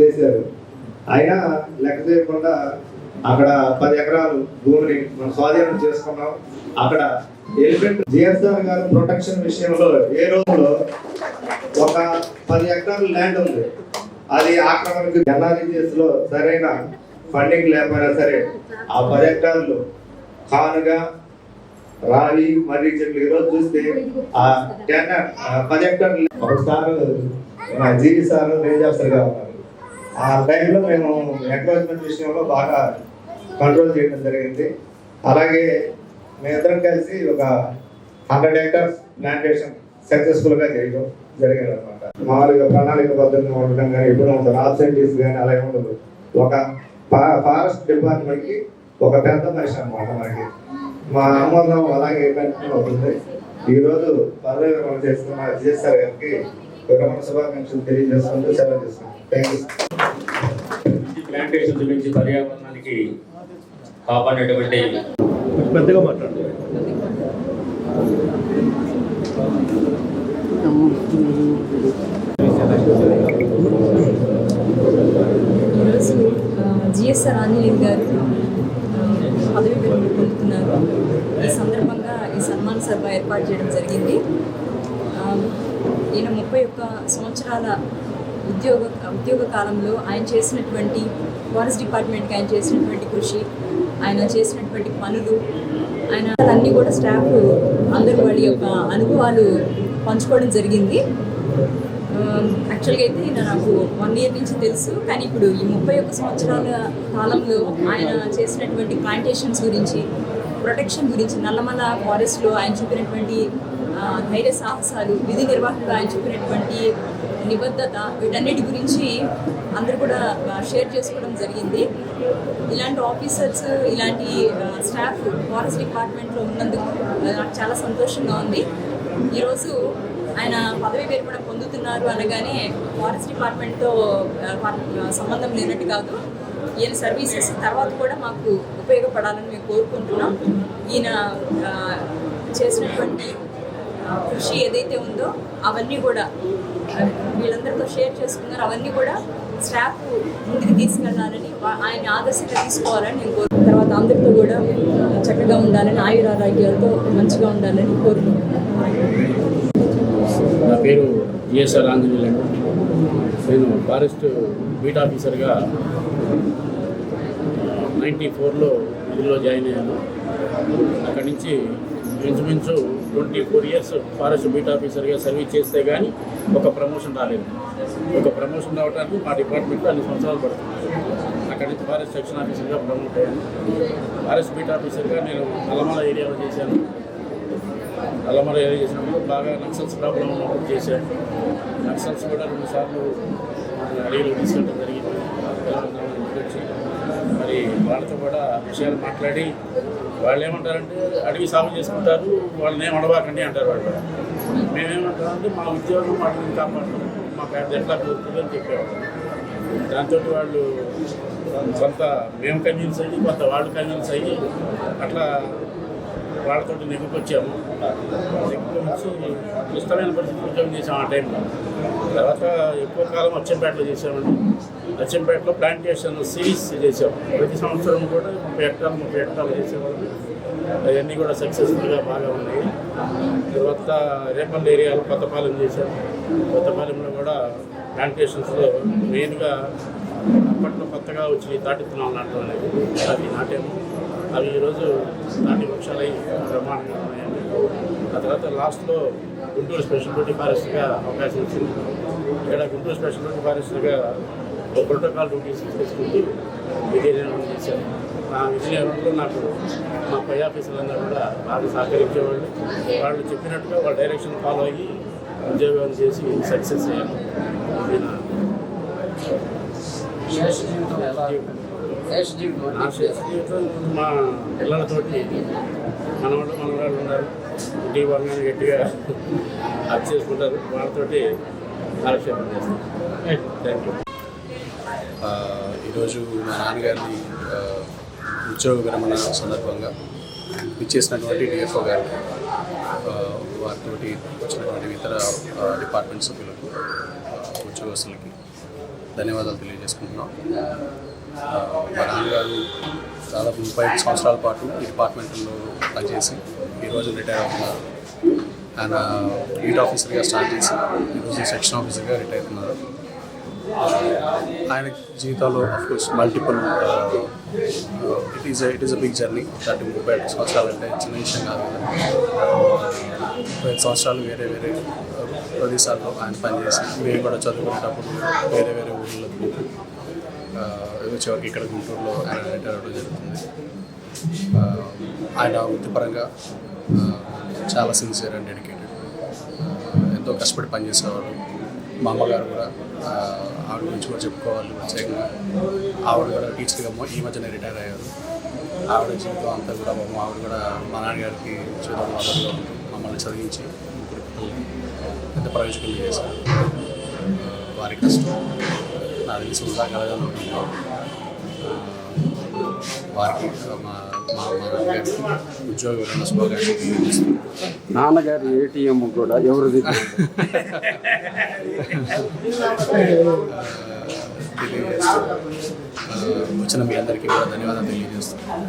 చేశారు. అయినా లెక్క చేయకుండా అక్కడ పది ఎకరాలు భూమిని మనం స్వాధీనం చేసుకున్నాం. అక్కడ ఎలిమెంట్ జిఎస్ఆర్ గారు ప్రొటెక్షన్ విషయంలో ఏ రోజులో ఒక పది ఎకరాలు ల్యాండ్ ఉంది. అది ఆక్రమణకు ఎన్ఆర్జీఎస్లో సరైన ఫండింగ్ లేకపోయినా సరే ఆ పది ఎకరాలు కానుగా రావి మర్రి చెట్లు ఈరోజు చూస్తే ఆ టెన్ పది ఎకరాలు ఒక సార్ జీవి సార్ రేంజర్గా ఉన్నారు. ఆ టైంలో మేము ఎంకరేజ్మెంట్ విషయంలో బాగా కంట్రోల్ చేయడం జరిగింది. అలాగే మేమిద్దరం కలిసి ఒక హండ్రెడ్ ఎకర్స్ ప్లాంటేషన్ సక్సెస్ఫుల్గా చేయడం జరిగింది అనమాట మామూలుగా ప్రణాళికబద్ధంగా ఉండడం కానీ ఎప్పుడు ఉండదు. ఆబ్సెంటీస్ కానీ అలా ఉండదు. ఒక ఫారెస్ట్ డిపార్ట్మెంట్కి ఒక పెద్ద మనిషి అనమాట మనకి. మా ఆమోదం అలాగే కంటిన్యూ అవుతుంది. ఈ పదవి విరమణ చేస్తున్న జిఎస్ఆర్ గారికి విరమణ శుభాకాంక్షలు తెలియజేసుకుంటూ సెలవు చేస్తున్నాం థ్యాంక్ యూ ప్లాంటేషన్ గురించి పర్యావరణానికి కాపాడేటువంటి పెద్దగా మాట్లాడు. ఈరోజు జిఎస్ఆర్ ఆంజనేయులు గారు పదవి విరమణ పొందుతున్నారు. ఈ సందర్భంగా ఈ సన్మాన సభ ఏర్పాటు చేయడం జరిగింది. ఈయన ముప్పై ఒక్క సంవత్సరాల ఉద్యోగ ఉద్యోగ కాలంలో ఆయన చేసినటువంటి ఫారెస్ట్ డిపార్ట్మెంట్కి ఆయన చేసినటువంటి కృషి ఆయన చేసినటువంటి పనులు ఆయన అన్నీ కూడా స్టాఫ్ అందరూ వాళ్ళ యొక్క అనుభవాలు పంచుకోవడం జరిగింది. యాక్చువల్గా అయితే ఈయన నాకు వన్ ఇయర్ నుంచి తెలుసు కానీ ఇప్పుడు ఈ ముప్పై ఒక్క సంవత్సరాల కాలంలో ఆయన చేసినటువంటి ప్లాంటేషన్స్ గురించి ప్రొటెక్షన్ గురించి నల్లమల ఫారెస్ట్లో ఆయన చూపినటువంటి ధైర్య సాహసాలు విధి నిర్వహణలో ఆయన చూపినటువంటి నిబద్ధత వీటన్నిటి గురించి అందరూ కూడా షేర్ చేసుకోవడం జరిగింది. ఇలాంటి ఆఫీసర్స్ ఇలాంటి స్టాఫ్ ఫారెస్ట్ డిపార్ట్మెంట్లో ఉన్నందుకు నాకు చాలా సంతోషంగా ఉంది. ఈరోజు ఆయన పదవి పేరు కూడా పొందుతున్నారు అనగానే ఫారెస్ట్ డిపార్ట్మెంట్తో సంబంధం లేనట్టు కాదు. ఈయన సర్వీసెస్ తర్వాత కూడా మాకు ఉపయోగపడాలని మేము కోరుకుంటున్నాం. ఈయన చేసినటువంటి కృషి ఏదైతే ఉందో అవన్నీ కూడా వీళ్ళందరితో షేర్ చేసుకున్నారు. అవన్నీ కూడా స్టాఫ్ ముందుకు తీసుకెళ్ళాలని ఆయన ఆదర్శంగా తీసుకోవాలని నేను కోరు తర్వాత అందరితో కూడా చక్కగా ఉండాలని ఆయురారోగ్యాలతో మంచిగా ఉండాలని కోరుకుంటున్నాను. నా పేరు జిఎస్ఆర్ ఆంజనేయులు. నేను ఫారెస్ట్ బీట్ ఆఫీసర్గా నైంటీ ఫోర్లో ఇందులో జాయిన్ అయ్యాను. అక్కడి నుంచి ఇంచుమించు twenty four years forest beat ఆఫీసర్గా సర్వీస్ చేస్తే కానీ ఒక ప్రమోషన్ రాలేదు. ఒక ప్రమోషన్ రావడానికి మా డిపార్ట్మెంట్లో అన్ని సంవత్సరాలు పడుతుంది. అక్కడి నుంచి ఫారెస్ట్ సెక్షన్ ఆఫీసర్గా ప్రమోట్ అయ్యాను. ఫారెస్ట్ బీట్ ఆఫీసర్గా నేను అలమల ఏరియాలో చేశాను. అలమల ఏరియా చేసినప్పుడు బాగా నక్సల్స్ ప్రాబ్లం ఉన్నప్పుడు చేశాను. నక్సల్స్ కూడా రెండుసార్లు అడిగిన తీసుకెళ్ళడం జరిగింది తెలంగాణ నుంచి వచ్చి మరి వాళ్ళతో కూడా విషయాలు మాట్లాడి వాళ్ళు ఏమంటారంటే అడవి సాగు చేసుకుంటారు వాళ్ళని ఏం అడవాకండి అంటారు వాళ్ళు. మేమేమంటామంటే మా ఉద్యోగం వాటిని కాపాడుతాం మాకు అది ఎట్లా కుదురుతుంది అని చెప్పేవాళ్ళు. దాంతో వాళ్ళు కొంత మేము కన్విన్స్ అయ్యి కొంత వాళ్ళు కన్విన్స్ అయ్యి అట్లా వాళ్ళతో నెగ్గుకొచ్చాము. నెగ్గుకొచ్చి ఇష్టమైన పరిస్థితి ఉద్యోగం చేసాం ఆ టైంలో. తర్వాత ఎక్కువ కాలం అచ్చంపేటలో చేసామండి అచ్చంపేటలో ప్లాంటేషన్ సీడ్స్ చేసాం ప్రతి సంవత్సరం కూడా ముప్పై హెక్టార్లు ముప్పై హెక్టార్లు చేసేవాళ్ళు అవన్నీ కూడా సక్సెస్ఫుల్గా బాగా ఉన్నాయి. తర్వాత రేపల్ ఏరియాలో కొత్తపాలెం చేశాం కొత్తపాలెంలో కూడా ప్లాంటేషన్స్లో మెయిన్గా అప్పట్లో కొత్తగా వచ్చి తాటిత్తనాలు నాటడం అనేది. అవి నాటాము. అవి ఈరోజు నాటి వృక్షాలై బ్రహ్మాండంగా ఆ తర్వాత లాస్ట్లో గుంటూరు స్పెషల్ డ్యూటీ ఫారెస్ట్గా అవకాశం వచ్చింది ఇక్కడ గుంటూరు స్పెషల్ డ్యూటీ ఫారెస్ట్గా ఒక ప్రోటోకాల్ డ్యూటీస్ తీసుకుంటూ విధి చేశాను నా విధి నాకు మా పై ఆఫీసర్లందరూ కూడా బాగా సహకరించేవాళ్ళు. వాళ్ళు చెప్పినట్టుగా వాళ్ళ డైరెక్షన్ ఫాలో అయ్యి ఉద్యోగం చేసి సక్సెస్ అయ్యాను. నా శేష జీవితం ఎలా శేష జీవితం నా శేష జీవితం మా పిల్లలతోటి మనవాళ్ళు మనవాళ్ళు ఉన్నారు. ఇంటికి వాళ్ళని గట్టిగా హక్ చేసుకుంటారు. వాళ్ళతోటి కాలక్షేపం చేస్తాం. థ్యాంక్ యూ ఈరోజు మా నాన్నగారిని ఉద్యోగ విరమణ సందర్భంగా ఇచ్చేసినటువంటి డిఎఫ్ఓ గారు వారితోటి వచ్చినటువంటి ఇతర డిపార్ట్మెంట్ సభ్యులకు ఉద్యోగస్తులకి ధన్యవాదాలు తెలియజేసుకుంటున్నాం. ఆ, మా నాన్నగారు చాలా ముప్పై ఐదు సంవత్సరాల పాటు ఈ డిపార్ట్మెంట్లో పనిచేసి ఈరోజు రిటైర్ అవుతున్నారు ఆయన లీడ్ ఆఫీసర్గా స్టార్ట్ చేసి ఈరోజు సెక్షన్ ఆఫీసర్గా రిటైర్ అవుతున్నారు. ఆయన జీవితంలో of course multiple it is it is a big journey thirty ముప్పై ఐదు సంవత్సరాలు అంటే చిన్న విషయం కాదు. ముప్పై ఐదు సంవత్సరాలు వేరే వేరే uh, ప్రదేశాల్లో ఆయన పనిచేసి మేము కూడా చదువుకునేటప్పుడు వేరే వేరే ఊళ్ళో తిరుగుతూ, uh, ఇక్కడ గుంటూరులో ఆయన రిటైర్ అవ్వడం జరుగుతుంది. Uh, ఆయన వృత్తిపరంగా చాలా సిన్సియర్ అండ్ డెడికేటెడ్ ఎంతో కష్టపడి పనిచేసేవాడు మా అమ్మగారు కూడా ఆవిడ గురించి కూడా చెప్పుకోవాలి ప్రత్యేకంగా. ఆవిడ కూడా టీచర్గా ఈ మధ్యనే రిటైర్ అయ్యారు. ఆవిడ జీవితం అంతా కూడా పాపం ఆవిడ కూడా మా నాన్నగారికి చూద్దాం మొదట్లో మమ్మల్ని చదివించి ఇప్పుడు పెద్ద ప్రయోజకులు చేశారు. వారి కష్టం. నా తెలిసి వృధా కలగాలనుకుంటున్నాం వారికి మా మా ఉద్యోగ విరమణ శుభాకాంక్షలు తెలియజేస్తున్నాను నాన్నగారి ఏటీఎం కూడా ఎవరిది? తెలియజేస్తూ వచ్చిన మీ అందరికీ కూడా ధన్యవాదాలు తెలియజేస్తున్నాను.